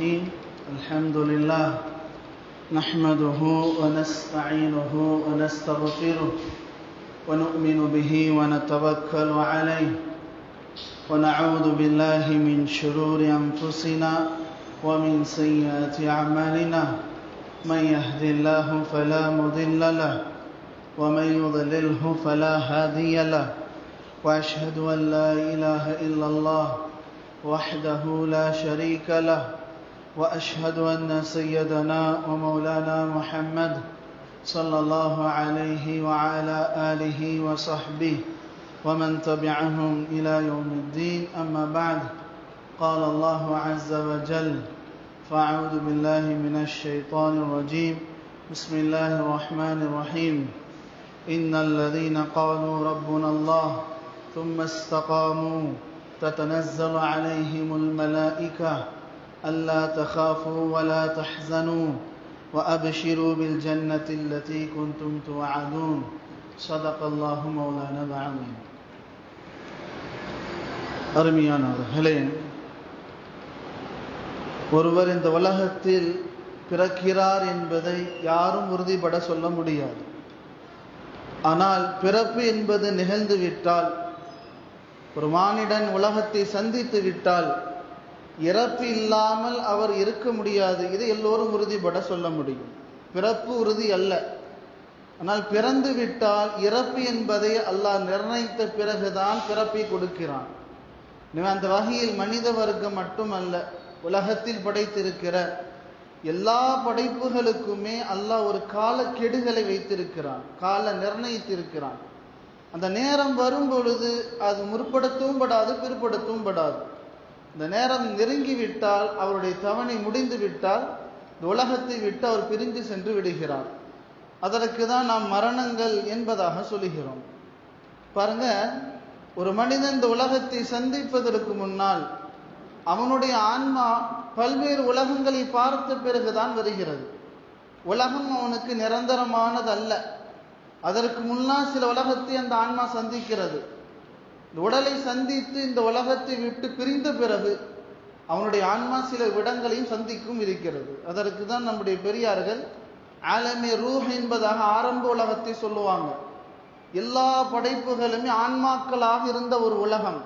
الرحيم الحمد لله نحمده ونستعينه ونستغفره ونؤمن به ونتوكل عليه ونعوذ بالله من شرور أنفسنا ومن سيئات أعمالنا من يهد الله فلا مضل له ومن يضلله فلا هادي له وأشهد أن لا إله إلا الله وحده لا شريك له وأشهد أن سيدنا ومولانا محمد صلى الله عليه وعلى آله وصحبه ومن تبعهم إلى يوم الدين. أما بعد قال الله عز وجل فأعوذ بالله من الشيطان الرجيم. بسم الله الرحمن الرحيم. إن الذين قالوا ربنا الله ثم استقاموا تتنزل عليهم الملائكة ألا تخافوا ولا تحزنوا وأبشروا بالجنة التي كنتم توعدون صدق الله مولانا العظيم அருமையானவர்களே ஒருவர் இந்த உலகத்தில் பிறக்கிறார் என்பதை யாரும் உறுதிபட சொல்ல முடியாது ஆனால் பிறப்பு என்பது நிகழ்ந்து விட்டால் ஒரு மானிடன் உலகத்தை சந்தித்து விட்டால் இறப்பு இல்லாமல் அவர் இருக்க முடியாது. இதை எல்லோரும் உறுதிபட சொல்ல முடியும். பிறப்பு உறுதி அல்ல. ஆனால் பிறந்து விட்டால் இறப்பு என்பதை அல்லாஹ் நிர்ணயித்த பிறகுதான் பிறப்பை கொடுக்கிறான். அந்த வகையில் மனித வர்க்கம் மட்டுமல்ல உலகத்தில் படைத்திருக்கிற எல்லா படைப்புகளுக்குமே அல்லாஹ் ஒரு கால கெடுகளை வைத்திருக்கிறான் கால நிர்ணயித்திருக்கிறான். அந்த நேரம் வரும் பொழுது அது முற்படுத்தவும் படாது பிற்படுத்தவும் படாது. இந்த நேரம் நெருங்கி விட்டால் அவருடைய தவணை முடிந்து விட்டால் இந்த உலகத்தை விட்டு அவர் பிரிந்து சென்று விடுகிறார். அதற்கு தான் நாம் மரணங்கள் என்பதாக சொல்லுகிறோம். பாருங்க ஒரு மனிதன் இந்த உலகத்தை சந்திப்பதற்கு முன்னால் அவனுடைய ஆன்மா பல்வேறு உலகங்களை பார்த்த பிறகுதான் வருகிறது. உலகம் அவனுக்கு நிரந்தரமானது அல்ல அதற்கு முன்னால் சில உலகத்தை அந்த ஆன்மா சந்திக்கிறது. இந்த உடலை சந்தித்து இந்த உலகத்தை விட்டு பிரிந்த பிறகு அவனுடைய ஆன்மா சில விடங்களையும் சந்திக்கும் இருக்கிறது. அதற்கு தான் நம்முடைய பெரியார்கள் ஆலமே ரூஹ் என்பதாக ஆரம்ப உலகத்தை சொல்லுவாங்க. எல்லா படைப்புகளுமே ஆன்மாக்களாக இருந்த ஒரு உலகம்.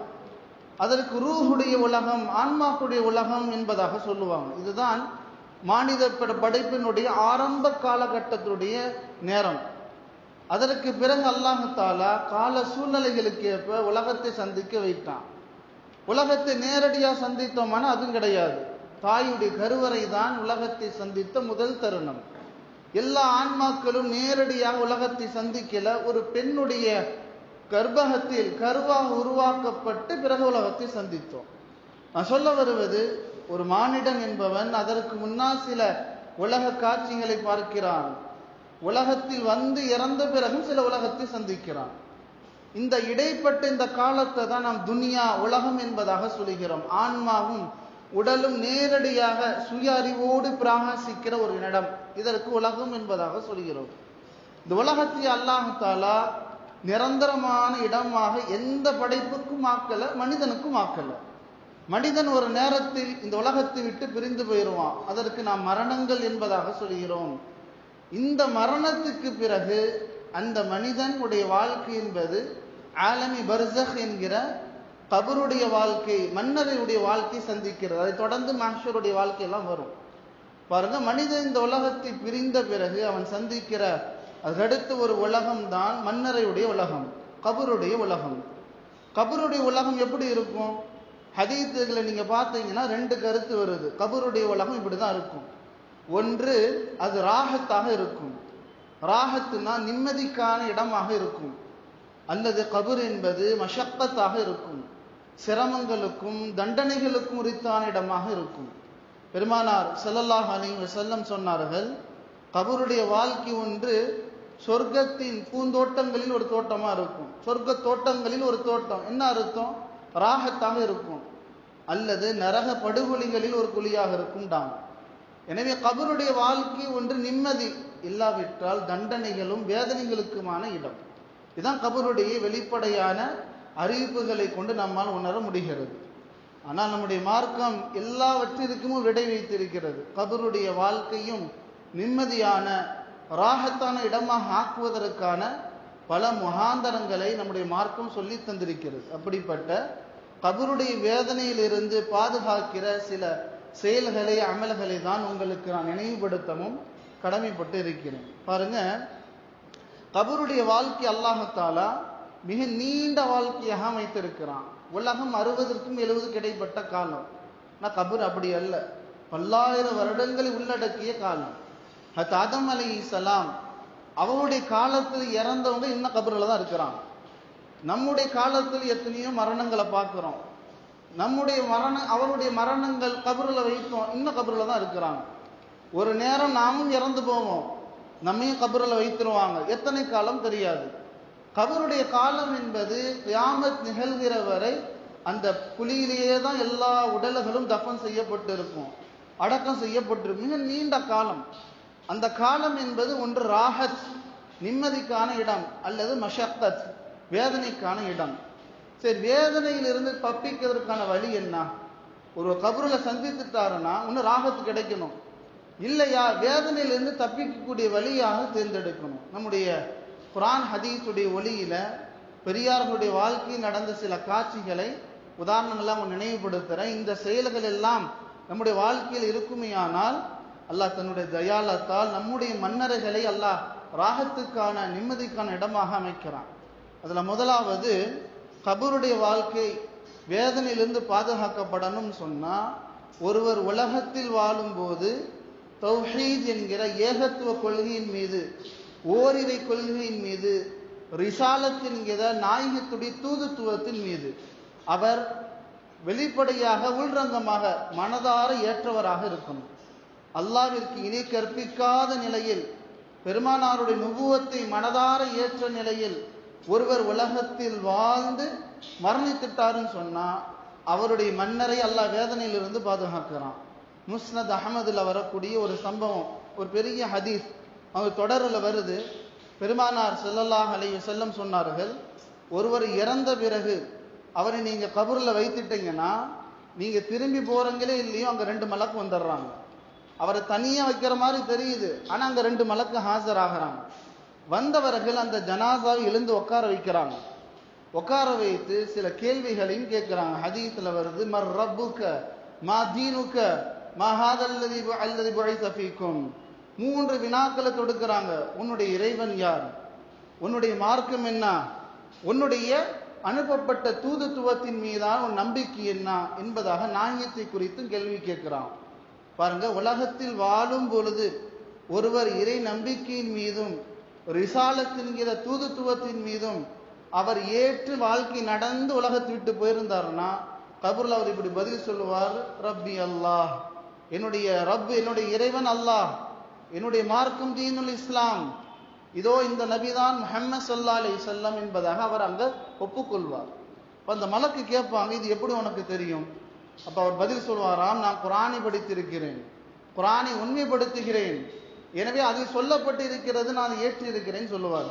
அதற்கு ரூஹுடைய உலகம் ஆன்மாக்குடைய உலகம் என்பதாக சொல்லுவாங்க. இதுதான் மானித படைப்பினுடைய ஆரம்ப காலகட்டத்துடைய நேரம். அதற்கு பிறகு அல்லாஹாலா கால சூழ்நிலைகளுக்கு ஏற்ப உலகத்தை சந்திக்க வைத்தான். உலகத்தை நேரடியாக சந்தித்தோமான அதுவும் கிடையாது. தாயுடைய கருவறை தான் உலகத்தை சந்தித்த முதல் தருணம். எல்லா ஆன்மாக்களும் நேரடியாக உலகத்தை சந்திக்கல. ஒரு பெண்ணுடைய கர்ப்பகத்தில் கருவாக உருவாக்கப்பட்டு பிறகு உலகத்தை சந்தித்தோம். நான் சொல்ல வருவது ஒரு மானிடன் என்பவன் அதற்கு முன்னால் சில உலக காட்சிகளை பார்க்கிறான். உலகத்தில் வந்து இறந்த பிறகும் சில உலகத்தை சந்திக்கிறான். இந்த இடைப்பட்ட இந்த காலத்தை தான் நாம் துனியா உலகம் என்பதாக சொல்கிறோம் ஆன்மாவும் உடலும் நேரடியாக சுய அறிவோடு பிராகாசிக்கிற ஒரு இடம். இதற்கு உலகம் என்பதாக சொல்கிறோம் இந்த உலகத்தை அல்லாஹாலா நிரந்தரமான இடமாக எந்த படைப்புக்கும் ஆக்கல மனிதனுக்கும் ஆக்கல. மனிதன் ஒரு நேரத்தில் இந்த உலகத்தை விட்டு பிரிந்து போயிடுவான் அதற்கு நாம் மரணங்கள் என்பதாக சொல்கிறோம் இந்த மரணத்துக்கு பிறகு அந்த மனிதன் உடைய வாழ்க்கை என்பது ஆலமி பர்சக் என்கிற கபருடைய வாழ்க்கை மன்னரையுடைய வாழ்க்கை சந்திக்கிறது. அதை தொடர்ந்து மனுஷருடைய வாழ்க்கையெல்லாம் வரும். பாருங்க மனிதன் இந்த உலகத்தை பிரிந்த பிறகு அவன் சந்திக்கிற அதுக்கடுத்து ஒரு உலகம் தான் மன்னரையுடைய உலகம் கபருடைய உலகம். கபருடைய உலகம் எப்படி இருக்கும்? ஹதீத்துகளை நீங்க பார்த்தீங்கன்னா ரெண்டு கருத்து வருது. கபருடைய உலகம் இப்படிதான் இருக்கும். ஒன்று அது ராகத்தாக இருக்கும். ராகத்துனா நிம்மதிக்கான இடமாக இருக்கும். அல்லது கபூர் என்பது மஷக்கத்தாக இருக்கும். சிரமங்களுக்கும் தண்டனைகளுக்கும் உரித்தான இடமாக இருக்கும். பெருமானார் செல்லல்லாஹ் அலி செல்லம் சொன்னார்கள் கபருடைய வாழ்க்கை ஒன்று சொர்க்கத்தின் பூந்தோட்டங்களில் ஒரு தோட்டமாக இருக்கும். சொர்க்க தோட்டங்களில் ஒரு தோட்டம். என்ன அர்த்தம்? ராகத்தாக இருக்கும். அல்லது நரக படுகொலிகளில் ஒரு குழியாக இருக்கும் டான் எனவே கபருடைய வாழ்க்கை ஒன்று நிம்மதி இல்லாவிட்டால் தண்டனைகளும் வேதனைகளுக்குமான இடம். இதுதான் கபருடைய வெளிப்படையான அறிவிப்புகளை கொண்டு நம்மால் உணர முடிகிறது. ஆனால் நம்முடைய மார்க்கம் எல்லாவற்றிற்கும் விடை வைத்திருக்கிறது. கபருடைய வாழ்க்கையும் நிம்மதியான ராகத்தான இடமாக ஆக்குவதற்கான பல முகாந்தரங்களை நம்முடைய மார்க்கம் சொல்லி தந்திருக்கிறது அப்படிப்பட்ட கபருடைய வேதனையிலிருந்து பாதுகாக்கிற சில செயல்களை அமல்களை தான் உங்களுக்கு நான் நினைவுபடுத்தவும் கடமைப்பட்டு இருக்கிறேன். பாருங்க கபருடைய வாழ்க்கை அல்லாஹத்தாலா மிக நீண்ட வாழ்க்கையாக அமைத்திருக்கிறான். உலகம் அறுபதற்கும் எழுபது கிடைப்பட்ட காலம். ஆனால் கபர் அப்படி அல்ல. பல்லாயிரம் வருடங்களை உள்ளடக்கிய காலம். ஹத் ஆதம் அலி இஸ்லாம் அவருடைய காலத்தில் இறந்தவங்க இன்னும் கபரில் தான் இருக்கிறாங்க. நம்முடைய காலத்தில் எத்தனையோ மரணங்களை பார்க்குறோம். நம்முடைய மரண அவருடைய மரணங்கள் கபரில் வைத்தோம். இன்னும் கபரில் தான் இருக்கிறாங்க. ஒரு நேரம் நாமும் இறந்து போவோம். நம்மையும் கபரில் வைத்துருவாங்க. எத்தனை காலம்? தெரியாது. கபருடைய காலம் என்பது கியாமத் நிகழ்கிற வரை அந்த குழியிலேயே தான் எல்லா உடல்களும் தப்பம் செய்யப்பட்டு இருக்கும் அடக்கம் செய்யப்பட்டிருக்கும். மிக நீண்ட காலம். அந்த காலம் என்பது ஒன்று ராஹத் நிம்மதிக்கான இடம் அல்லது மஷக்கத் வேதனைக்கான இடம். சரி வேதனையிலிருந்து தப்பிக்கிறதுக்கான வழி என்ன? ஒரு கபரில் சந்தித்துட்டாருன்னா இன்னும் ராகத்து கிடைக்கணும். இல்லையா? வேதனையிலிருந்து தப்பிக்கக்கூடிய வழியாக தேர்ந்தெடுக்கணும். நம்முடைய குரான் ஹதீஸுடைய ஒளியில் பெரியார்களுடைய வாழ்க்கையில் நடந்த சில காட்சிகளை உதாரணங்கள்லாம் நினைவுபடுத்துகிறேன் இந்த செயல்கள் எல்லாம் நம்முடைய வாழ்க்கையில் இருக்குமேயானால் அல்லாஹ் தன்னுடைய தயாலத்தால் நம்முடைய மன்னர்களை அல்லாஹ் ராகத்துக்கான நிம்மதிக்கான இடமாக அமைக்கிறான். அதில் முதலாவது கபருடைய வாழ்க்கை வேதனையிலிருந்து பாதுகாக்கப்படணும்னு சொன்னால் ஒருவர் உலகத்தில் வாழும்போது தௌஹீத் என்கிற ஏகத்துவ கொள்கையின் மீது ஓரிரை கொள்கையின் மீது ரிசாலத் என்கிற நாயகத்துடைய தூதுத்துவத்தின் மீது அவர் வெளிப்படையாக உள்ரங்கமாக மனதார ஏற்றவராக இருக்கணும். அல்லாவிற்கு இணை கற்பிக்காத நிலையில் பெருமானாருடைய நுபுவத்தை மனதார ஏற்ற நிலையில் ஒருவர் உலகத்தில் வாழ்ந்து மரணித்துட்டாருன்னு சொன்னா அவருடைய மன்னரை அல்லாஹ் வேதனையிலிருந்து பாதுகாக்கிறான். முஸ்னத் அகமதுல வரக்கூடிய ஒரு சம்பவம் ஒரு பெரிய ஹதீஸ் அவங்க தொடரில் வருது. பெருமானார் செல்லல்லாஹ் அலைய செல்லம் சொன்னார்கள் ஒருவர் இறந்த பிறகு அவரை நீங்கள் கபூரில் வைத்துட்டீங்கன்னா நீங்கள் திரும்பி போறீங்களே இல்லையோ அங்கே ரெண்டு மலக்கு வந்துடுறாங்க. அவரை தனியாக வைக்கிற மாதிரி தெரியுது ஆனால் அங்கே ரெண்டு மலக்கு ஆஜராகிறாங்க வந்தவர்கள் அந்த ஜனாசாவை எழுந்து உட்கார வைக்கிறாங்க. உட்கார வைத்து சில கேள்விகளையும் கேட்கிறாங்க. ஹதீத்தில் வருது மர் ரப்புக்க மா தீனுக்க மா ஹாதல்லதி அல்லதி புழைசஃபீக்கும் மூன்று வினாக்களை தொடுக்கிறாங்க. உன்னுடைய இறைவன் யார்? உன்னுடைய மார்க்கம் என்ன? உன்னுடைய அனுப்பப்பட்ட தூதுத்துவத்தின் மீதான உன் நம்பிக்கை என்ன? என்பதாக நாயத்தை குறித்தும் கேள்வி கேட்கிறான். பாருங்க உலகத்தில் வாழும் பொழுது ஒருவர் இறை நம்பிக்கையின் மீதும் ரிசாலத் என்கிற தூதுத்துவத்தின் மீதும் அவர் ஏற்று வாழ்க்கை நடந்து உலகத்தை விட்டு போயிருந்தாருன்னா கபூர்ல அவர் இப்படி பதில் சொல்லுவார் ரப்பி அல்லாஹ் என்னுடைய ரப் என்னுடைய இறைவன் அல்லாஹ் என்னுடைய மார்க்கம் தீனுல் இஸ்லாம் இதோ இந்த நபிதான் முஹம்மது சல்லா அலி செல்லம் என்பதாக அவர் அங்கே ஒப்புக்கொள்வார். இப்போ அந்த மலக்கு கேட்பாங்க இது எப்படி உனக்கு தெரியும்? அப்போ அவர் பதில் சொல்வாராம் நான் குரானை படித்திருக்கிறேன் குரானை உண்மைப்படுத்துகிறேன் எனவே அது சொல்லப்பட்டு இருக்கிறது நான் ஏற்றி இருக்கிறேன்னு சொல்லுவார்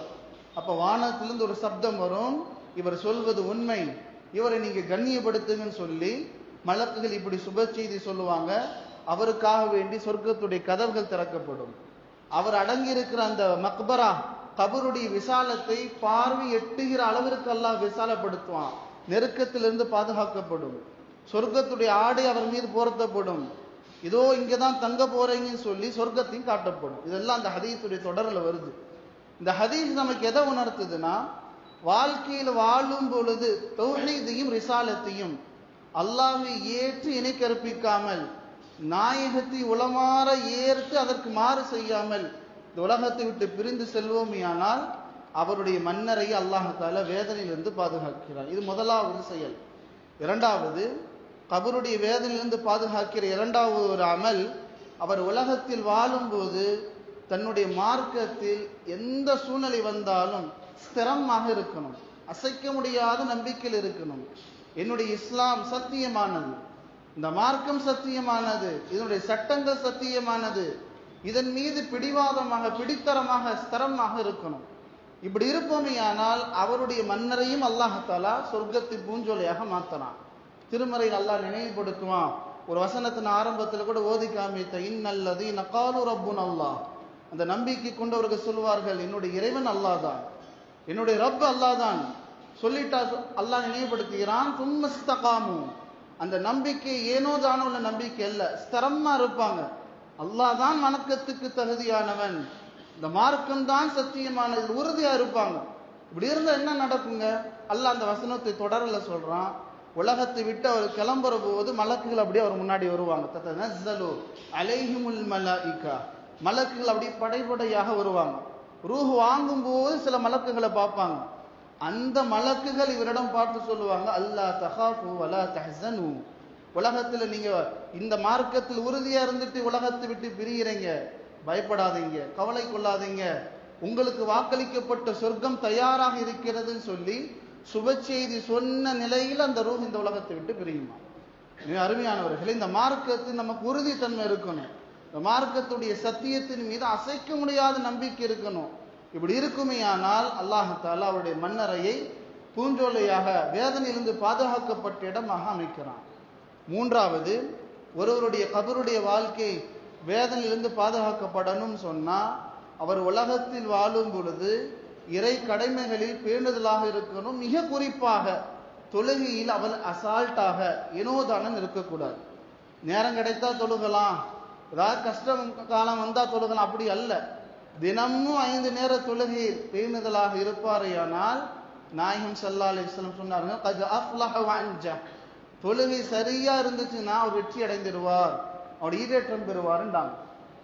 அப்போ வானத்திலிருந்து ஒரு சப்தம் வரும். இவர் சொல்வது உண்மை. இவரை நீங்கள் கண்ணியப்படுத்துங்கன்னு சொல்லி மலக்குகள் இப்படி சுப செய்தி சொல்லுவாங்க. அவருக்காக வேண்டி சொர்க்கத்துடைய கதவுகள் திறக்கப்படும். அவர் அடங்கியிருக்கிற அந்த மக்பரா கபருடைய விசாலத்தை பார்வை எட்டுகிற அளவிற்கு எல்லாம் விசாலப்படுத்துவான். நெருக்கத்திலிருந்து பாதுகாக்கப்படும். சொர்க்கத்துடைய ஆடை அவர் மீது போர்த்தப்படும். இதோ இங்கே தான் தங்க போகிறீங்கன்னு சொல்லி சொர்க்கத்தையும் காட்டப்படும். இதெல்லாம் அந்த ஹதீஸுடைய தொடரில் வருது. இந்த ஹதீஸ் நமக்கு எதை உணர்த்துதுன்னா வாழ்க்கையில் வாழும் பொழுது தௌஹீதையும் ரிசாலத்தையும் அல்லாஹை ஏற்று இணை கற்பிக்காமல் நாயகத்தை உளமாற ஏற்று அதற்கு மாறு செய்யாமல் இந்த உலகத்தை விட்டு பிரிந்து செல்வோமையானால் அவருடைய மன்னரை அல்லாஹால வேதனையிலிருந்து பாதுகாக்கிறார். இது முதலாவது செயல். இரண்டாவது கபருடைய வேதனையிலிருந்து பாதுகாக்கிற இரண்டாவது ஒரு அமல் அவர் உலகத்தில் வாழும்போது தன்னுடைய மார்க்கத்தில் எந்த சூழ்நிலை வந்தாலும் ஸ்திரமாக இருக்கணும் அசைக்க முடியாத நம்பிக்கையில் இருக்கணும். என்னுடைய இஸ்லாம் சத்தியமானது இந்த மார்க்கம் சத்தியமானது இதனுடைய சட்டங்கள் சத்தியமானது இதன் மீது பிடிவாதமாக பிடித்தரமாக ஸ்திரமாக இருக்கணும். இப்படி இருப்போமே ஆனால் அவருடைய மன்னரையும் அல்லாஹாலா சொர்க்கத்தின் பூஞ்சோலையாக மாத்தலாம். திருமறை அல்லாஹ் நினைவுபடுத்துவான். ஒரு வசனத்தின் ஆரம்பத்தில் கூட ஓதி காமித்த இன்னல்லது நக்காலு ரப்புன் அல்லாஹ். அந்த நம்பிக்கை கொண்டவர்கள் சொல்வார்கள் என்னுடைய இறைவன் அல்லாஹ் தான் என்னுடைய ரப் அல்லாஹ் தான் சொல்லிட்டா அல்லாஹ் நினைவுபடுத்துகிறான் தும்மஸ்தகாமு அந்த நம்பிக்கை ஏனோ தானோ உள்ள நம்பிக்கை அல்ல ஸ்திரமா இருப்பாங்க. அல்லாஹ் தான் வணக்கத்துக்கு தகுதியானவன். இந்த மார்க்கம் தான் சத்தியமானது உறுதியா இருப்பாங்க. இப்படி இருந்தா என்ன நடக்குங்க? அல்லாஹ் அந்த வசனத்தை தொடரல சொல்றான். உலகத்தை விட்டு அவர் கிளம்புற போது மலக்குகள் அப்படியே அவர் முன்னாடி வருவாங்க. தத்தனஸ்ஸலு அலைஹிமுல் மலாயிகா. மலக்குகள் அப்படியே படைப்படையாக வருவாங்க. ரூஹ் வாங்கும்போது சில மலக்குகளை பார்ப்பாங்க. அந்த மலக்குகள் இவரிடம் பார்த்து சொல்லுவாங்க அல்லா தஹாஃபு வலா தஹசனு உலகத்தில் நீங்கள் இந்த மார்க்கத்தில் உறுதியாக இருந்துட்டு உலகத்தை விட்டு பிரிகிறீங்க பயப்படாதீங்க கவலை கொள்ளாதீங்க. உங்களுக்கு வாக்களிக்கப்பட்ட சொர்க்கம் தயாராக இருக்கிறதுன்னு சொல்லி சுப செய்தி சொன்ன நிலையில் அந்த ரூஹ் இந்த உலகத்தை விட்டு பிரியுமா? மிக அருமையானவர்கள் இந்த மார்க்கத்தில் நமக்கு உறுதித்தன்மை இருக்கணும். இந்த மார்க்கத்துடைய சத்தியத்தின் மீது அசைக்க முடியாத நம்பிக்கை இருக்கணும். இப்படி இருக்குமேயானால் அல்லாஹால அவருடைய மன்னரையை பூஞ்சோலையாக வேதனையிலிருந்து பாதுகாக்கப்பட்ட இடமாக அமைக்கிறான். மூன்றாவது ஒருவருடைய கபருடைய வாழ்க்கை வேதனையிலிருந்து பாதுகாக்கப்படணும் சொன்னால் அவர் உலகத்தில் வாழும் பொழுது இறை கடமைகளில் பேணுதலாக இருக்கணும். மிக குறிப்பாக தொழுகையில் அவள் அசால்ட்டாக இனோதானம் இருக்கக்கூடாது. நேரம் கிடைத்தா தொழுகலாம். ஏதாவது கஷ்டம் காலம் வந்தால் தொழுகலாம். அப்படி அல்ல. தினமும் ஐந்து நேர தொழுகையில் பேணுதலாக இருப்பாரையானால் நாயகம் சல்லா அலைஹி வஸல்லம் சொன்னார்கள் தொழுகை சரியா இருந்துச்சுன்னா அவர் வெற்றி அடைந்திருவார். அவர் ஈரேற்றம் பெறுவாருன்றாங்க.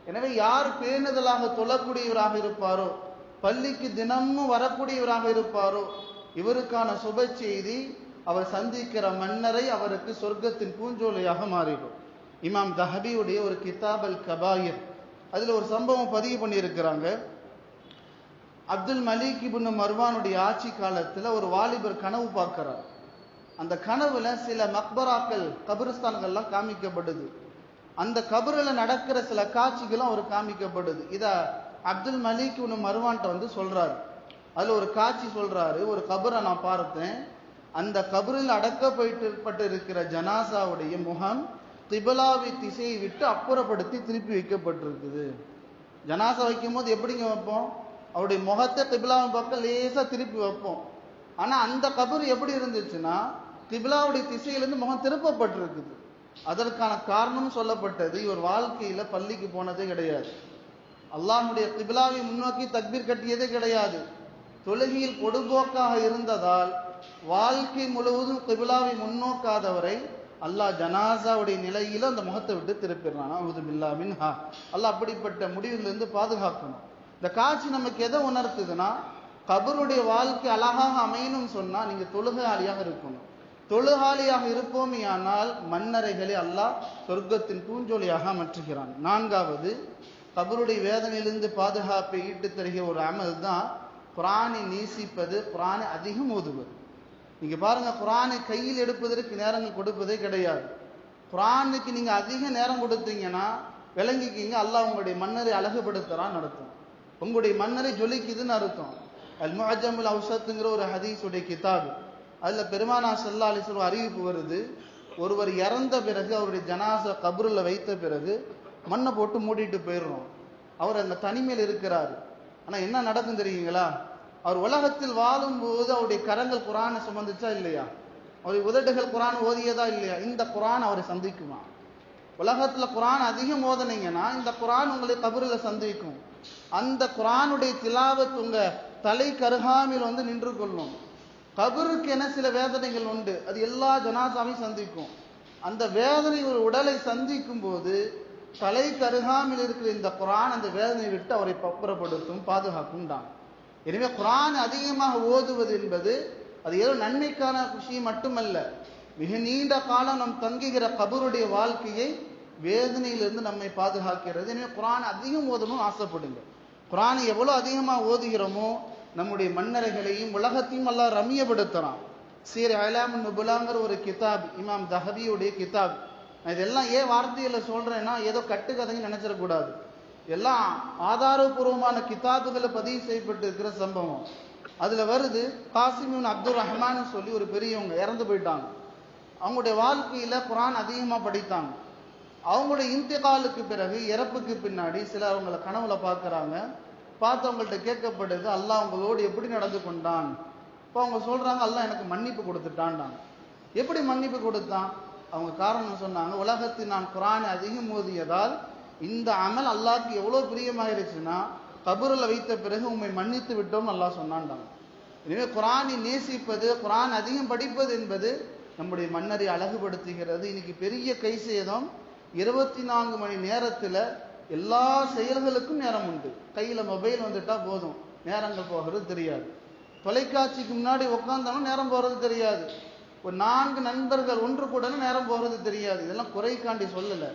எனவே யார் பேணுதலாக தொழக்கூடியவராக இருப்பாரோ பள்ளிக்கு தினமும் வரக்கூடியவராக இருப்பாரோ? இவருக்கான சுப செய்தி அவர் சந்திக்கிற மன்னரை அவருக்கு சொர்க்கத்தின் பூஞ்சோலையாக மாறிடும் இமாம் தஹபியுடைய ஒரு கிதாப் அல் கபாயிர். அதில் ஒரு சம்பவம் பதிவு பண்ணியிருக்கிறாங்க. அப்துல் மலிக் இப்னு மர்வானுடைய ஆட்சி காலத்தில் ஒரு வாலிபர் கனவு பார்க்கிறார். அந்த கனவுல சில மக்பராக்கள் கபிரிஸ்தான்கள்லாம் காமிக்கப்படுது. அந்த கபருல நடக்கிற சில காட்சிகளும் அவர் காமிக்கப்படுது. இதை அப்துல் மலிக் இப்னு மர்வான்ட்ட வந்து சொல்கிறாரு அதில் ஒரு காட்சி சொல்கிறாரு ஒரு கபரை நான் பார்த்தேன். அந்த கபரில் அடக்கப்பட்டு இருக்கிற ஜனாசாவுடைய முகம் திபலாவி திசையை விட்டு அப்புறப்படுத்தி திருப்பி வைக்கப்பட்டிருக்குது. ஜனாசா வைக்கும் போது எப்படிங்க வைப்போம்? அவருடைய முகத்தை திபிலாவின் பக்கம் லேசாக திருப்பி வைப்போம். ஆனால் அந்த கபர் எப்படி இருந்துச்சுன்னா திபிலாவுடைய திசையிலேருந்து முகம் திருப்பப்பட்டிருக்குது. அதற்கான காரணம் சொல்லப்பட்டது இவர் வாழ்க்கையில் பள்ளிக்கு போனதே கிடையாது. அல்லாஹுடைய கிபிலாவை முன்னோக்கி தக்பீர் கட்டியதே கிடையாது. தொழுகையில் கொடுபோக்காக இருந்ததால் வாழ்க்கை முழுவதும் கிபிலாவை முன்னோக்காதவரை அல்லாஹ் ஜனாசாவுடைய நிலையில அந்த முகத்தை விட்டு திருப்பிடுறான். அவுது மின்ஹா. அல்லாஹ் அப்படிப்பட்ட முடிவிலிருந்து பாதுகாக்கணும். இந்த காட்சி நமக்கு எதை உணர்த்துதுன்னா கபருடைய வாழ்க்கை அழகாக அமையணும்னு சொன்னா நீங்க தொழுகையாளியாக இருக்கணும். தொழுகாலியாக இருப்போமே ஆனால் மன்னரைகளை அல்லாஹ் சொர்க்கத்தின் பூஞ்சோலியாக மாற்றுகிறான் நான்காவது கபருடைய வேதனையிலிருந்து பாதுகாப்பை ஈட்டு தருகிற ஒரு அமல் தான் குரானை நேசிப்பது குரானை அதிகம் ஓதுவது. நீங்க பாருங்க குரானை கையில் எடுப்பதற்கு நேரங்கள் கொடுப்பதே கிடையாது. குரானுக்கு நீங்க அதிக நேரம் கொடுத்தீங்கன்னா விளங்கிக்கிங்க அல்லாஹ் உங்களுடைய மன்னரை அழகுபடுத்துறான் நடத்தும் உங்களுடைய மன்னரை ஜொலிக்குதுன்னு அர்த்தம். அல் முஹஜமுல் அவுசத்துங்கிற ஒரு ஹதீஸுடைய கிதாபு. அதுல பெருமானா செல்லா அலிஸ்வரம் அறிவிப்பு வருது. ஒருவர் இறந்த பிறகு அவருடைய ஜனாசா கபருல வைத்த பிறகு மண்ணை போட்டு மூடிட்டு போயிடுறோம். அவர் அந்த தனிமையில் இருக்கிறார். ஆனால் என்ன நடக்கும் தெரியுங்களா? அவர் உலகத்தில் வாழும்போது அவருடைய கரங்கள் குரானை சுமந்துச்சா இல்லையா? அவருடைய உதடுகள் குரான் ஓதியதா இல்லையா? இந்த குரான் அவரை சந்திக்குமா? உலகத்தில் குரான் அதிகம் ஓதனீங்கன்னா இந்த குரான் உங்களை கபரில் சந்திக்கும். அந்த குரானுடைய திலாவத் உங்கள் தலை கருகாமில் வந்து நின்று கொள்ளும். கபருக்கு என சில வேதனைகள் உண்டு. அது எல்லா ஜனாசாவையும் சந்திக்கும். அந்த வேதனை ஒரு உடலை சந்திக்கும் போது தலை கருகாமல் இருக்கிற இந்த குரான் அந்த வேதனை விட்டு அவரை பப்புறப்படுத்தும் பாதுகாக்கும் தான் எனவே குரான் அதிகமாக ஓதுவது என்பது அது ஏதோ நன்மைக்கான விஷயம் மட்டுமல்ல. மிக நீண்ட காலம் நம் தங்குகிற கபருடைய வாழ்க்கையை வேதனையிலிருந்து நம்மை பாதுகாக்கிறது. எனவே குரான் அதிகம் ஓதணும்னு ஆசைப்படுங்க. குரான் எவ்வளோ அதிகமாக ஓதுகிறோமோ நம்முடைய மன்னர்களையும் உலகத்தையும் எல்லாம் ரம்யப்படுத்துகிறான் சீர் அலாமுன் நுபுலாங்கிற ஒரு கிதாப் இமாம் தஹபியுடைய கிதாப். நான் இதெல்லாம் ஏன் வார்த்தையில் சொல்கிறேன்னா ஏதோ கட்டுக்கதைன்னு நினச்சிடக்கூடாது. எல்லாம் ஆதாரபூர்வமான கிதாபுகளை பதிவு செய்யப்பட்டு இருக்கிற சம்பவம். அதில் வருது காசிமின் அப்துல் ரஹ்மான் சொல்லி ஒரு பெரியவங்க இறந்து போயிட்டாங்க. அவங்களுடைய வாழ்க்கையில் குரான் அதிகமாக படித்தாங்க. அவங்களுடைய இந்திகாலுக்கு பிறகு இறப்புக்கு பின்னாடி சிலர் அவங்கள கனவுல பார்க்குறாங்க பார்த்து அவங்கள்ட்ட கேட்கப்படுது அல்லாஹ் அவங்களோடு எப்படி நடந்து கொண்டான்? இப்போ அவங்க சொல்கிறாங்க அல்லாஹ் எனக்கு மன்னிப்பு கொடுத்துட்டான்டாங்க எப்படி மன்னிப்பு கொடுத்தான்? அவங்க காரணம் சொன்னாங்க உலகத்தில் நான் குரானை அதிகம் மோதியதால் இந்த அமல் அல்லாஹ்க்கு எவ்வளோ பிரியமாயிருச்சுன்னா கபூரில் வைத்த பிறகு உண்மை மன்னித்து விட்டோம் அல்லாஹ் சொன்னான்டாங்க. எனவே குரானை நேசிப்பது குரான் அதிகம் படிப்பது என்பது நம்முடைய மன்னரை அழகுபடுத்துகிறது. இன்னைக்கு பெரிய கை சேதம் இருபத்தி நான்கு மணி நேரத்தில் எல்லா செயல்களுக்கும் நேரம் உண்டு. கையில் மொபைல் வந்துட்டால் போதும். நேரங்கள் போகிறது தெரியாது. தொலைக்காட்சிக்கு முன்னாடி உட்காந்தாலும் நேரம் போகிறது தெரியாது. ஒரு நான்கு நண்பர்கள் ஒன்று கூட நேரம் போகிறது தெரியாது. இதெல்லாம் குறைக்காண்டி சொல்லலை.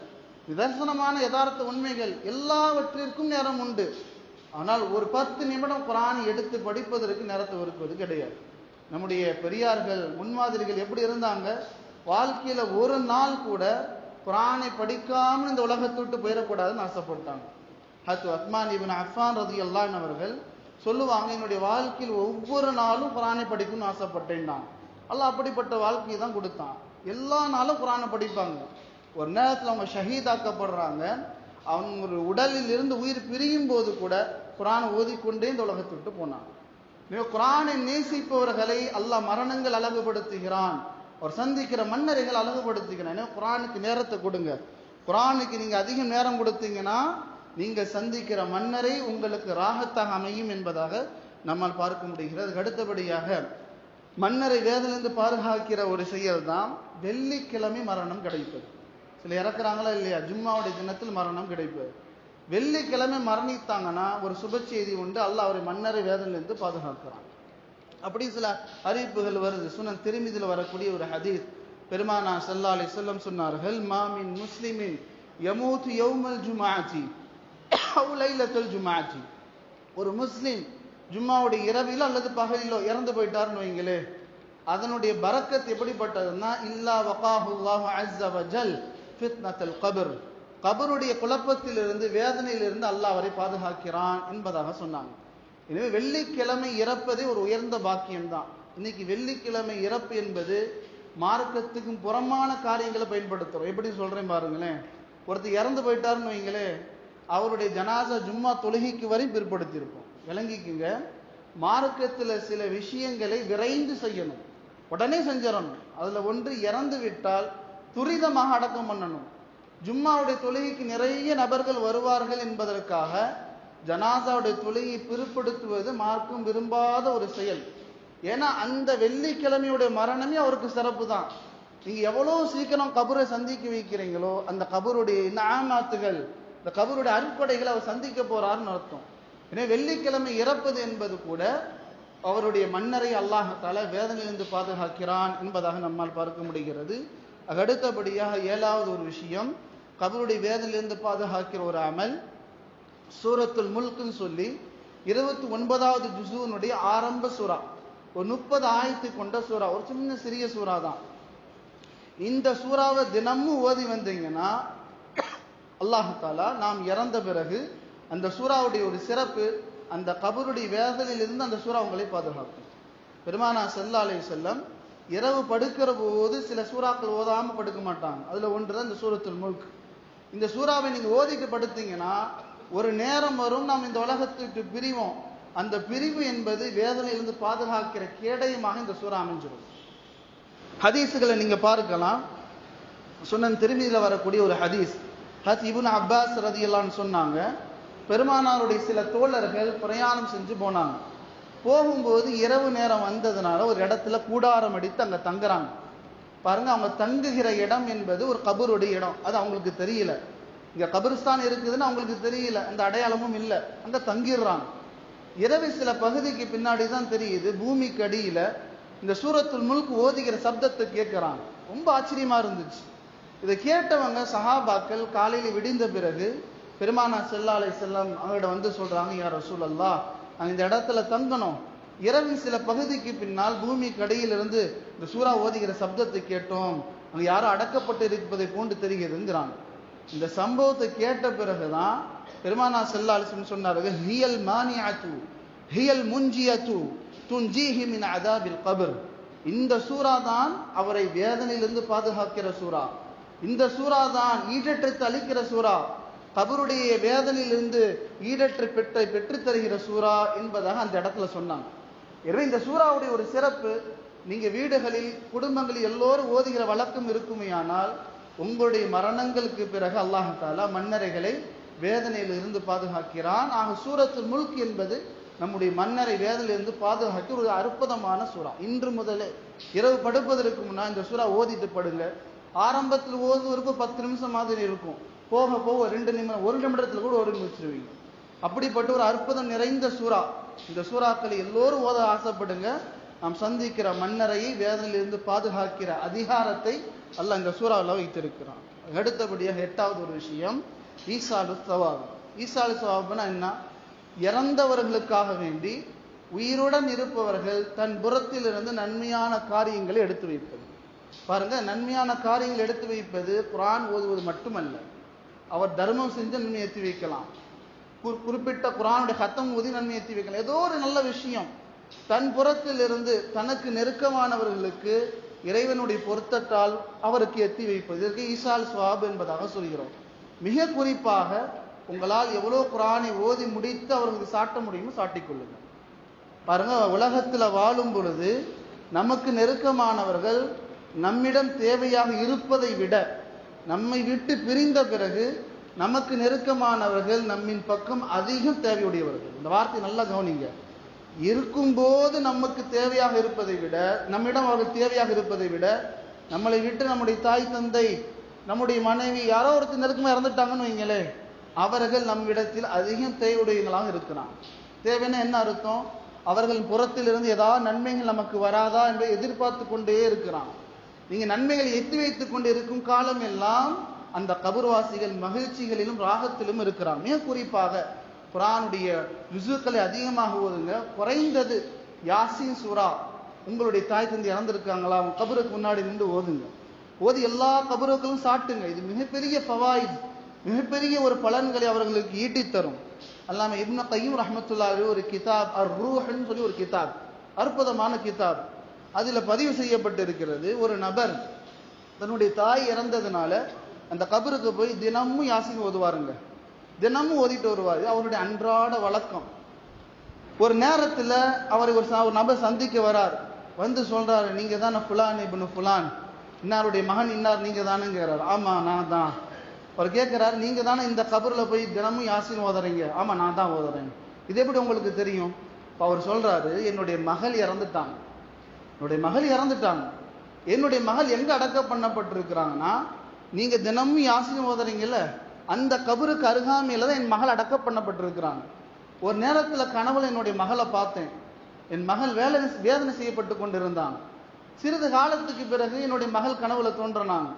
நிதர்சனமான யதார்த்த உண்மைகள் எல்லாவற்றிற்கும் நேரம் உண்டு. ஆனால் ஒரு பத்து நிமிடம் குரான் எடுத்து படிப்பதற்கு நேரத்தை ஒதுக்குவது கிடையாது. நம்முடைய பெரியார்கள் முன்மாதிரிகள் எப்படி இருந்தாங்க? வாழ்க்கையில ஒரு நாள் கூட குரானை படிக்காமல் இந்த உலகத்தை விட்டு போயிடக்கூடாதுன்னு ஆசைப்பட்டாங்க. ஹத் அத்மான் இபின் அஃபான் ரதி அல்லான் அவர்கள் சொல்லுவாங்க என்னுடைய வாழ்க்கையில் ஒவ்வொரு நாளும் குரானை படிக்கணும்னு ஆசைப்பட்டேன் நான் அல்லாஹ் அப்படிப்பட்ட வாழ்க்கையை தான் கொடுத்தான். எல்லா நாளும் குரானை படிப்பாங்க. ஒரு நேரத்தில் அவங்க ஷஹீதாக்கப்படுறாங்க. அவங்க ஒரு உடலில் இருந்து உயிர் பிரியும் போது கூட குரானை ஓதிக்கொண்டே இந்த உலகத்தை விட்டு போனாங்க. மிக குரானை நேசிப்பவர்களை அல்லாஹ் மரணங்கள் அழகுபடுத்துகிறான். அவர் சந்திக்கிற மன்னரைகள் அழகுபடுத்துகிறான். குரானுக்கு நேரத்தை கொடுங்க. குரானுக்கு நீங்கள் அதிகம் நேரம் கொடுத்தீங்கன்னா நீங்கள் சந்திக்கிற மன்னரை உங்களுக்கு ராகத்தாக அமையும் என்பதாக நம்மால் பார்க்க முடிகிறது. அதுக்கு அடுத்தபடியாக மன்னரை வேதனிலிருந்து பாதுகாக்கிற ஒரு செயல் தான் வெள்ளிக்கிழமை மரணம் கிடைப்பது. சில இறக்குறாங்களா இல்லையா? ஜும்மாவுடைய தினத்தில் மரணம் கிடைப்பது. வெள்ளிக்கிழமை மரணித்தாங்கன்னா ஒரு சுப செய்தி உண்டு. அல்லாஹ் அவரை மன்னரை வேதனிலிருந்து பாதுகாக்கிறான். அப்படி சில அறிவிப்புகள் வருது. சுனன் திருமிதில் வரக்கூடிய ஒரு ஹதீஸ். பெருமானா சல்லா அலி சொல்லம் சொன்னார்கள் மாமின் முஸ்லிமின் யமூத் யௌமல் ஜுமாஜி அவுலைலத்துல் ஜுமாஜி ஒரு முஸ்லிம் ஜும்மாவுடைய இரவிலோ அல்லது பகலிலோ இறந்து போயிட்டார்னு வைங்களே அதனுடைய பரக்கத் எப்படிப்பட்டதுன்னா இல்லா வகாஹுல்லாஹு அஸ்ஸ வஜல் கபர். கபருடைய குழப்பத்திலிருந்து வேதனையிலிருந்து அல்லாஹ் அவரை பாதுகாக்கிறான் என்பதாக சொன்னாங்க. எனவே வெள்ளிக்கிழமை இறப்பதே ஒரு உயர்ந்த பாக்கியம்தான். இன்னைக்கு வெள்ளிக்கிழமை இறப்பு என்பது மார்க்கத்துக்கும் புறமான காரியங்களை பயன்படுத்துகிறோம் எப்படி சொல்கிறேன் பாருங்களேன். ஒருத்தர் இறந்து போயிட்டாருன்னு வைங்களே அவருடைய ஜனாசா ஜும்மா தொழுகைக்கு வரையும் பிற்படுத்தியிருப்போம். விளங்கிக்குங்க. மார்க்கத்தில் சில விஷயங்களை விரைந்து செய்யணும். உடனே செஞ்சிடணும். அதில் ஒன்று இறந்து விட்டால் துரிதமாக அடக்கம் பண்ணணும். ஜும்மாவுடைய தொழுகைக்கு நிறைய நபர்கள் வருவார்கள் என்பதற்காக ஜனாசாவுடைய தொழுகையை பிற்படுத்துவது மார்க்கும் விரும்பாத ஒரு செயல். ஏன்னா அந்த வெள்ளிக்கிழமையுடைய மரணமே அவருக்கு சிறப்பு தான். நீங்க எவ்வளவு சீக்கிரம் கபரை சந்திக்க வைக்கிறீங்களோ அந்த கபருடைய நாமாத்துகள் இந்த கபருடைய அறுப்படைகளை அவர் சந்திக்க போறாருன்னு அர்த்தம். எனவே வெள்ளிக்கிழமை இறப்பது என்பது கூட அவருடைய மன்னரை அல்லாஹால வேதனையிலிருந்து பாதுகாக்கிறான் என்பதாக நம்மால் பார்க்க முடிகிறது. அடுத்தபடியாக ஏழாவது ஒரு விஷயம் கபருடைய வேதனையிலிருந்து பாதுகாக்கிற ஒரு அமல் சூரத்துல் முல்குன்னு சொல்லி இருபத்தி ஒன்பதாவது ஜுசூனுடைய ஆரம்ப சூறா. ஒரு முப்பது ஆயிரத்து கொண்ட சூறா ஒரு சின்ன சிறிய சூறா தான். இந்த சூறாவை தினமும் ஓதி வந்தீங்கன்னா அல்லாஹாலா நாம் இறந்த பிறகு அந்த சூறாவுடைய ஒரு சிறப்பு அந்த கபருடைய வேதனையிலிருந்து அந்த சூறா உங்களை பாதுகாக்கும். பெருமானா செல்லா அலை செல்லம் இரவு படுக்கிற போது சில சூறாக்கள் ஓதாமல் படுக்க மாட்டாங்க. அதில் ஒன்று தான் இந்த சூரத்துல் முழுக்கு இந்த சூறாவை நீங்கள் ஓதிட்டு படுத்தீங்கன்னா ஒரு நேரம் வரும் நாம் இந்த உலகத்துக்கு பிரிவோம். அந்த பிரிவு என்பது வேதனையிலிருந்து பாதுகாக்கிற கேடயமாக இந்த சூறா அமைஞ்சிடும் ஹதீஸுகளை நீங்க பார்க்கலாம். சொன்னன் திருமியில் வரக்கூடிய ஒரு ஹதீஸ். ஹத் இபுன் அப்பாஸ் ரதியல்லான்னு சொன்னாங்க. பெருமானாருடைய சில தோழர்கள் பிரயாணம் செஞ்சு போனாங்க. போகும்போது இரவு நேரம் வந்ததுனால ஒரு இடத்துல கூடாரம் அடித்து அங்கே தங்குறாங்க. பாருங்க அவங்க தங்குகிற இடம் என்பது ஒரு கபருடைய இடம். அது அவங்களுக்கு தெரியல. இங்கே கபிரிஸ்தான் இருக்குதுன்னு அவங்களுக்கு தெரியல. அந்த அடையாளமும் இல்லை. அங்கே தங்கிடுறாங்க. இரவு சில பகுதிக்கு பின்னாடி தான் தெரியுது பூமிக்கு அடியில் இந்த சூரத்துல் முல்க் ஓதுகிற சப்தத்தை கேட்குறாங்க. ரொம்ப ஆச்சரியமாக இருந்துச்சு. இதை கேட்டவங்க சஹாபாக்கள் காலையில் விடிந்த பிறகு பெருமானா செல்லா அலை செல்லம் அவங்கள்ட்ட வந்து சொல்கிறாங்க யார் ரசூல் அல்லா நாங்கள் இந்த இடத்துல தங்கணும். இரவின் சில பகுதிக்கு பின்னால் பூமி கடையிலிருந்து இந்த சூறா ஓதுகிற சப்தத்தை கேட்டோம். அங்கே யாரும் அடக்கப்பட்டு இருப்பதை போன்று தெரிகிறதுங்கிறாங்க. இந்த சம்பவத்தை கேட்ட பிறகுதான் பெருமானா செல்லா அலிசம் சொன்னார்கள் ஹியல் மானியாத்து ஹியல் முஞ்சியா தூ மின் அதாபில் கபர். இந்த சூறா தான் அவரை வேதனையிலிருந்து பாதுகாக்கிற சூறா. இந்த சூறா தான் ஈடற்றத்தை அளிக்கிற சூறா. கபருடைய வேதனையிலிருந்து ஈடற்று பெற்றை பெற்றுத்தருகிற சூறா என்பதாக அந்த இடத்துல சொன்னாங்க. எனவே இந்த சூறாவுடைய ஒரு சிறப்பு நீங்கள் வீடுகளில் குடும்பங்களில் எல்லோரும் ஓதுகிற வழக்கம் இருக்குமேயானால் உங்களுடைய மரணங்களுக்கு பிறகு அல்லாஹாலா மன்னரைகளை வேதனையில் இருந்து பாதுகாக்கிறான். ஆக சூரத்து முல்க் என்பது நம்முடைய மன்னரை வேதனையிலிருந்து பாதுகாக்க ஒரு அற்புதமான சூறா. இன்று முதலே இரவு படுப்பதற்கு முன்னால் இந்த சூறா ஓதிட்டு படுங்க. ஆரம்பத்தில் ஓதுவதற்கு பத்து நிமிஷம் மாதிரி இருக்கும். போக போக ரெண்டு நிமிடம் ஒரு நிமிடத்தில் கூட ஒரு முடிச்சிருவீங்க அப்படிப்பட்ட ஒரு அற்புதம் நிறைந்த சூறா. இந்த சூறாக்களை எல்லோரும் ஓத ஆசைப்படுங்க. நாம் சந்திக்கிற மன்னரையை வேதனையிலிருந்து பாதுகாக்கிற அதிகாரத்தை அல்ல இந்த சூறாவில் வைத்திருக்கிறான். அடுத்தபடியாக எட்டாவது ஒரு விஷயம் ஈசாலு சவாபம் ஈசாலு சவாபுனா என்ன? இறந்தவர்களுக்காக வேண்டி உயிருடன் இருப்பவர்கள் தன் புறத்திலிருந்து நன்மையான காரியங்களை எடுத்து வைப்பது. பாருங்க நன்மையான காரியங்கள் எடுத்து வைப்பது குரான் ஓதுவது மட்டுமல்ல. அவர் தர்மம் செஞ்சு நன்மை ஏற்றி வைக்கலாம். குறிப்பிட்ட குரானுடைய ஹத்தம் ஊதி நன்மை ஏற்றி வைக்கலாம். ஏதோ ஒரு நல்ல விஷயம். தன் புறத்திலிருந்து தனக்கு நெருக்கமானவர்களுக்கு இறைவனுடைய பொருத்தத்தால் அவருக்கு எத்தி வைப்பது. இதற்கு ஈசால் சுவாப் என்பதாக சொல்கிறோம். மிக குறிப்பாக உங்களால் எவ்வளோ குரானை ஓதி முடித்து அவர்களுக்கு சாட்ட முடியுமோ சாட்டிக்கொள்ளுங்கள் பாருங்க உலகத்தில் வாழும் பொழுது நமக்கு நெருக்கமானவர்கள் நம்மிடம் தேவையாக இருப்பதை விட நம்மை விட்டு பிரிந்த பிறகு நமக்கு நெருக்கமானவர்கள் நம்மின் பக்கம் அதிகம் தேவையுடையவர்கள். இந்த வார்த்தை நல்லா கவனிங்க. இருக்கும்போது நமக்கு தேவையாக இருப்பதை விட நம்மிடம் அவர்கள் தேவையாக இருப்பதை விட நம்மளை விட்டு நம்முடைய தாய் தந்தை நம்முடைய மனைவி யாரோ ஒருத்தர் நெருக்கமாக இறந்துட்டாங்கன்னு வைங்களே அவர்கள் நம்மிடத்தில் அதிகம் தேவையுடையவங்களாக இருக்கிறான் தேவைன்னா என்ன அர்த்தம்? அவர்கள் புறத்திலிருந்து ஏதாவது நன்மைகள் நமக்கு வராதா என்று எதிர்பார்த்து கொண்டே இருக்கிறான் நீங்க நன்மைகளை எட்டி வைத்துக் கொண்டு இருக்கும் காலம் எல்லாம் அந்த கபர்வாசிகள் மகிழ்ச்சிகளிலும் ராகத்திலும் இருக்கிறான் மிக குறிப்பாக குரானுடைய ருசுக்களை அதிகமாக ஓதுங்க. குறைந்தது யாசின் சூரா. உங்களுடைய தாய் தந்தை இறந்துருக்காங்களா? அவங்க கபருக்கு முன்னாடி நின்று ஓதுங்க. ஓதி எல்லா கபருக்களும் சாட்டுங்க. இது மிகப்பெரிய ஃபவாயித். மிகப்பெரிய ஒரு பலன்களை அவர்களுக்கு ஈட்டித் தரும் இப்ன கையும் ரஹ்மத்துல்லாஹி ஒரு கிதாப். அர் ரூஹ்னு சொல்லி ஒரு கிதாப். அற்புதமான கிதாப். அதில் பதிவு செய்யப்பட்டிருக்கிறது. ஒரு நபர் தன்னுடைய தாய் இறந்ததுனால அந்த கபருக்கு போய் தினமும் யாசின் ஓதுவாருங்க. தினமும் ஓதிட்டு வருவார். அவருடைய அன்றாட வழக்கம். ஒரு நேரத்தில் அவரை ஒரு ஒரு நபர் சந்திக்க வரார். வந்து சொல்கிறாரு நீங்கள் தானே ஃபுலான் இப்னு ஃபுலான். இன்னாருடைய மகன் இன்னார் நீங்கள் தானேங்கிறார். ஆமாம் நான் தான். அவர் கேட்குறாரு நீங்கள் தானே இந்த கபரில் போய் தினமும் யாசின் ஓதுறீங்க. ஆமாம் நான் தான் ஓதுறேன். இது எப்படி உங்களுக்கு தெரியும்? இப்போ அவர் சொல்கிறாரு என்னுடைய மகள் இறந்துட்டாங்க என்னுடைய மகள் இறந்துட்டாங்க. என்னுடைய மகள் எங்க அடக்கம் பண்ணப்பட்டிருக்கிறாங்கன்னா நீங்க தினமும் யாசின் ஓதுறீங்கல்ல அந்த கபருக்கு அருகாமையில தான் என் மகள் அடக்கம் பண்ணப்பட்டிருக்கிறாங்க. ஒரு நேரத்துல கனவுல என்னுடைய மகளை பார்த்தேன். என் மகள் வேலை வேதனை செய்யப்பட்டு கொண்டிருந்தாங்க சிறிது காலத்துக்கு பிறகு என்னுடைய மகள் கனவுல தோன்றினாங்க.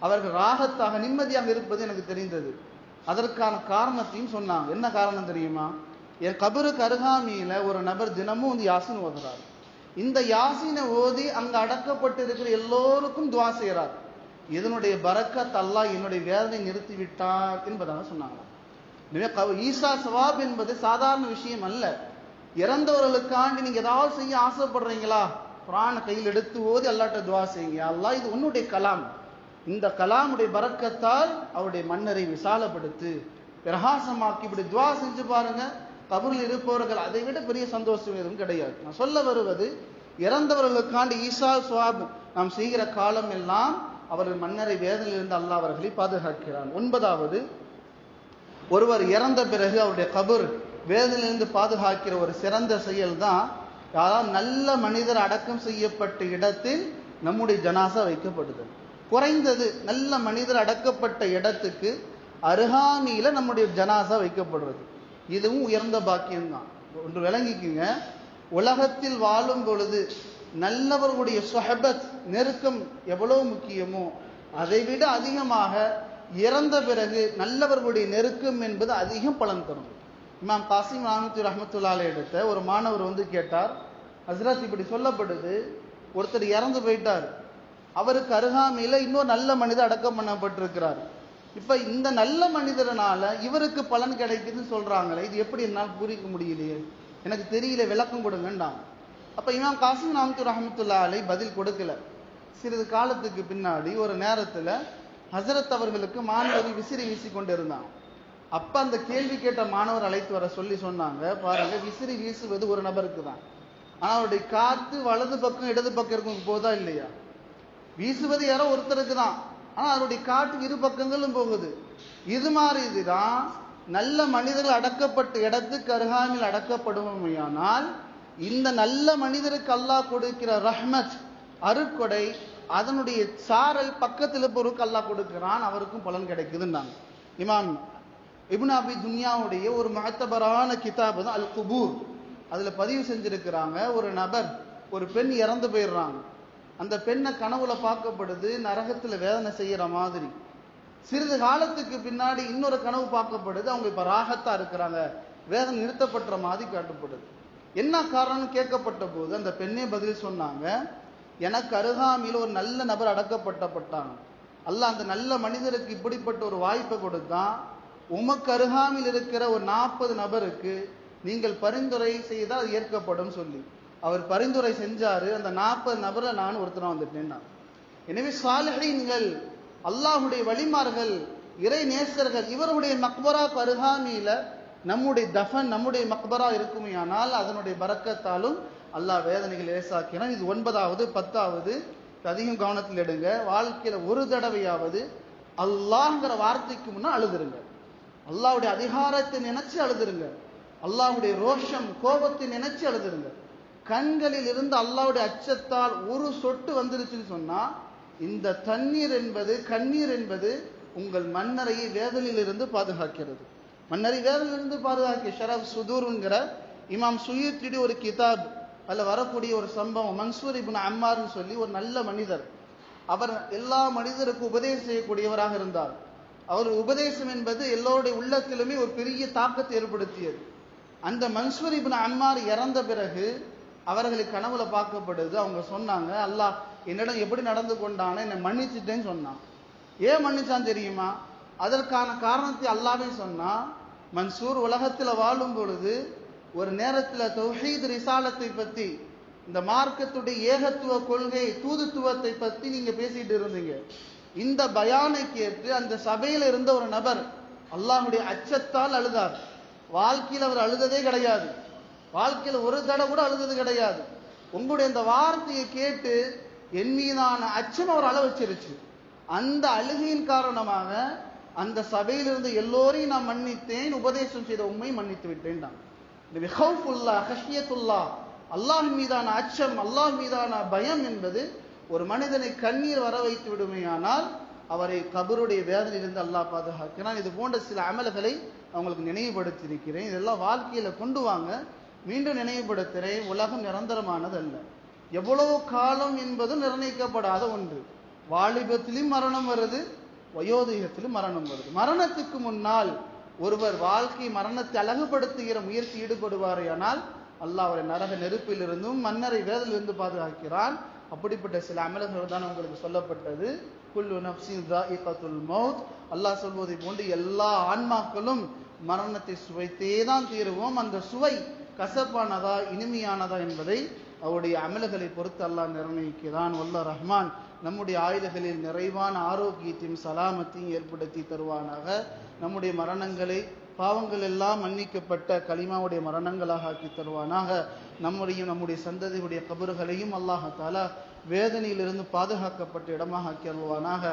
அவர்கள் ராகத்தாக நிம்மதியாக இருப்பது எனக்கு தெரிந்தது. அதற்கான காரணத்தையும் சொன்னாங்க. என்ன காரணம் தெரியுமா? என் கபருக்கு அருகாமையில ஒரு நபர் தினமும் வந்து யாசின் ஓதுறாரு. இந்த யாசினை ஓதி அங்க அடக்கப்பட்டு இருக்கிற எல்லோருக்கும் துவா செய்கிறார் இதனுடைய பரக்கத் அல்லாஹ் என்னுடைய வேதனை நிறுத்தி விட்டார் என்பதாக சொன்னாங்க. எனவே ஈசா சவாப் என்பது சாதாரண விஷயம் அல்ல. இறந்தவர்களுக்காண்டி நீங்க ஏதாவது செய்ய ஆசைப்படுறீங்களா? புராண கையில் எடுத்து ஓதி அல்லாட்ட துவா செய்யுங்க. அல்லாஹ் இது உன்னுடைய கலாம். இந்த கலாமுடைய பறக்கத்தால் அவருடைய மன்னரை விசாலப்படுத்து பிரகாசமாக்கி இப்படி துவா செஞ்சு பாருங்க. கபரில் இருப்பவர்கள் அதை விட பெரிய சந்தோஷம் எதுவும் கிடையாது. நான் சொல்ல வருவது இறந்தவர்களுக்காண்டு ஈசா சுவாப் நாம் செய்கிற காலம் எல்லாம் அவர்கள் மன்னரை வேதனையிலிருந்து அல்லா அவர்களை பாதுகாக்கிறான். ஒன்பதாவது ஒருவர் இறந்த பிறகு அவருடைய கபர் வேதனையிலிருந்து பாதுகாக்கிற ஒரு சிறந்த செயல் தான் யாராவது நல்ல மனிதர் அடக்கம் செய்யப்பட்ட இடத்தில் நம்முடைய ஜனாசா வைக்கப்படுது. குறைந்தது நல்ல மனிதர் அடக்கப்பட்ட இடத்துக்கு அருகாமையில் நம்முடைய ஜனாசா வைக்கப்படுறது. இதுவும் உயர்ந்த பாக்கியம்தான். ஒன்று விளங்கிக்குங்க. உலகத்தில் வாழும் பொழுது நல்லவர்களுடைய சொஹபத் நெருக்கம் எவ்வளவு முக்கியமோ அதை விட அதிகமாக இறந்த பிறகு நல்லவர்களுடைய நெருக்கம் என்பது அதிகம் பலன் தரும். இமாம் காசிம் ராமத்து ரஹமத்துல்லால எடுத்த ஒரு மாணவர் வந்து கேட்டார் ஹசரத் இப்படி சொல்லப்படுது ஒருத்தர் இறந்து போயிட்டார். அவருக்கு அருகாமையில் இன்னொரு நல்ல மனிதர் அடக்கம் பண்ணப்பட்டிருக்கிறார். இப்ப இந்த நல்ல மனிதரனால இவருக்கு பலன் கிடைக்குதுன்னு சொல்றாங்களே இது எப்படி என்னால் புரிக்க முடியலையே? எனக்கு தெரியல விளக்கம் கொடுங்கன்றாங்க அப்ப இமாம் காசிம் நாமத்து ரஹமத்துல்லா அலை பதில் கொடுக்கல. சிறிது காலத்துக்கு பின்னாடி ஒரு நேரத்துல ஹசரத் அவர்களுக்கு மாணவர்கள் விசிறி வீசி கொண்டு இருந்தான் அப்ப அந்த கேள்வி கேட்ட மாணவர் அழைத்து வர சொல்லி சொன்னாங்க பாருங்க விசிறி வீசுவது ஒரு நபருக்கு தான். ஆனா அவருடைய காத்து வலது பக்கம் இடது பக்கம் இருக்கும் போதா இல்லையா? வீசுவது யாரோ ஒருத்தருக்கு தான். ஆனால் அவருடைய காட்டு இரு பக்கங்களும் போகுது. இது மாதிரி இதுதான் நல்ல மனிதர்கள் அடக்கப்பட்ட இடத்துக்கு அருகாமையில் அடக்கப்படுமையானால் இந்த நல்ல மனிதருக்கு அல்லாஹ் கொடுக்கிற ரஹ்மத் அருட்கொடை அதனுடைய சாரல் பக்கத்தில் பொருளுக்கு அல்லாஹ் கொடுக்கிறான் அவருக்கும் பலன் கிடைக்குதுன்றாங்க. இமாம் இபுனாபி அபி துன்யாவுடைய ஒரு மகத்தபரான கிதாப் தான் அல் குபூர். அதில் பதிவு செஞ்சிருக்கிறாங்க ஒரு நபர் ஒரு பெண் இறந்து போயிடுறாங்க. அந்த பெண்ணை கனவுல பார்க்கப்படுது நரகத்துல வேதனை செய்யற மாதிரி. சிறிது காலத்துக்கு பின்னாடி இன்னொரு கனவு பார்க்கப்படுது அவங்க இப்ப ராகத்தா இருக்கிறாங்க. வேதனை நிறுத்தப்பட்ட மாதிரி காட்டப்படுது. என்ன காரணம் கேட்கப்பட்ட போது அந்த பெண்ணே பதில் சொன்னாங்க எனக்கு அருகாமையில் ஒரு நல்ல நபர் அடக்கப்பட்டப்பட்டாங்க அல்ல அந்த நல்ல மனிதருக்கு இப்படிப்பட்ட ஒரு வாய்ப்பை கொடுத்தான். உமக்கு அருகாமையில் இருக்கிற ஒரு நாற்பது நபருக்கு நீங்கள் பரிந்துரை செய்தால் ஏற்கப்படும் சொல்லி. அவர் பரிந்துரை செஞ்சாரு அந்த நாற்பது நபரை நான் ஒருத்தனா வந்துட்டேன்னா. எனவே சாலிஹீன்கள் அல்லாஹுடைய வழிமார்கள் இறை நேசர்கள் இவருடைய மக்பரா பருகாமியில நம்முடைய தஃபன் நம்முடைய மக்பரா இருக்குமே ஆனால் அதனுடைய பறக்கத்தாலும் அல்லாஹ் வேதனைகள் லேசாக்கினான். இது ஒன்பதாவது பத்தாவது அதிகம் கவனத்தில் எடுங்க. வாழ்க்கையில ஒரு தடவையாவது அல்லாஹ்ங்கிற வார்த்தைக்கு முன்னா அழுதுருங்க. அல்லாவுடைய அதிகாரத்தை நினைச்சு அழுதுருங்க. அல்லாஹ்வுடைய ரோஷம் கோபத்தை நினைச்சு அழுதுருங்க. கண்களில் இருந்து அல்லாவுடைய அச்சத்தால் ஒரு சொட்டு வந்துருச்சுன்னு சொன்னா இந்த தண்ணீர் என்பது கண்ணீர் என்பது உங்கள் மன்னரையை வேதனையிலிருந்து பாதுகாக்கிறது. மன்னரை வேதனையிலிருந்து பாதுகாக்க ஷரப் சுதூருங்கிற இமாம் சுயத்திடி ஒரு கிதாப் அதில் வரக்கூடிய ஒரு சம்பவம் மன்சூர் இப்னு அம்மார்னு சொல்லி ஒரு நல்ல மனிதர். அவர் எல்லா மனிதருக்கும் உபதேசம் செய்யக்கூடியவராக இருந்தார். அவர் உபதேசம் என்பது எல்லோருடைய உள்ளத்திலுமே ஒரு பெரிய தாக்கத்தை ஏற்படுத்தியது. அந்த மன்சூர் இப்னு அம்மார் இறந்த பிறகு அவர்களுக்கு கனவுல பார்க்கப்படுது. அவங்க சொன்னாங்க அல்லாஹ் என்னிடம் எப்படி நடந்து கொண்டானோ என்னை மன்னிச்சுட்டேன்னு சொன்னான். ஏன் மன்னிச்சான் தெரியுமா? அதற்கான காரணத்தை அல்லாவே சொன்னா மன்சூர் உலகத்தில் வாழும் பொழுது ஒரு நேரத்தில் தௌஹீத் ரிசாலத்தை பற்றி இந்த மார்க்கத்துடைய ஏகத்துவ கொள்கை தூதுத்துவத்தை பற்றி நீங்கள் பேசிட்டு இருந்தீங்க. இந்த பயானை கேட்டு அந்த சபையில் இருந்த ஒரு நபர் அல்லாஹுடைய அச்சத்தால் அழுதார். வாழ்க்கையில் அவர் அழுததே கிடையாது. வாழ்க்கையில் ஒரு தடவை கூட அழுதது கிடையாது. உங்களுடைய இந்த வார்த்தையை கேட்டு என் மீதான அச்சம் அவர் அளவச்சிருச்சு. அந்த அழுகையின் காரணமாக அந்த சபையிலிருந்து எல்லோரையும் நான் மன்னித்தேன் உபதேசம் செய்த உண்மை மன்னித்து விட்டேன் நான் இந்த விஹவுல்லா ஹஷ்யத்துல்லா அல்லாஹ் மீதான அச்சம் அல்லாஹ் மீதான பயம் என்பது ஒரு மனிதனை கண்ணீர் வர வைத்து விடுமையானால் அவரை கபருடைய வேதனையிலிருந்து அல்லாஹ் பாதுகாக்கிறான். இது போன்ற சில அமல்களை அவங்களுக்கு நினைவுபடுத்தி இருக்கிறேன் இதெல்லாம் வாழ்க்கையில கொண்டு வாங்க. மீண்டும் நினைவுபடுத்துகிறேன் உலகம் நிரந்தரமானது அல்ல எவ்வளவு காலம் என்பதும் நிர்ணயிக்கப்படாத ஒன்று. வாலிபத்திலும் மரணம் வருது வயோதிகத்திலும் மரணம் வருது. மரணத்துக்கு முன்னால் ஒருவர் வாழ்க்கை மரணத்தை அழகுபடுத்துகிற முயற்சி ஈடுபடுவாரேயானால் அல்லாஹ் அவரை நரக நெருப்பிலிருந்தும் மன்னரை வேதலிருந்து பாதுகாக்கிறான். அப்படிப்பட்ட சில அமலர்கள் தான் உங்களுக்கு சொல்லப்பட்டது. குல்லு நப்சின் தாயிகத்துல் மௌத். அல்லாஹ் சொல்வதை போன்று எல்லா ஆன்மாக்களும் மரணத்தை சுவைத்தே தான் தீருவோம். அந்த சுவை கசப்பானதா இனிமையானதா என்பதை அவருடைய அமல்களை பொறுத்து அல்லாஹ் நிர்ணயிக்கிறான். வல்ல ரஹ்மான் நம்முடைய ஆயுதங்களில் நிறைவான ஆரோக்கியத்தையும் சலாமத்தையும் ஏற்படுத்தி தருவானாக. நம்முடைய மரணங்களை பாவங்கள் எல்லாம் மன்னிக்கப்பட்ட கலிமாவுடைய மரணங்களாக ஆக்கி தருவானாக. நம்முடைய நம்முடைய சந்ததியுடைய கபறுகளையும் அல்லாஹ் தாலா வேதனையிலிருந்து பாதுகாக்கப்பட்ட இடமாக ஆக்கி அருள்வானாக.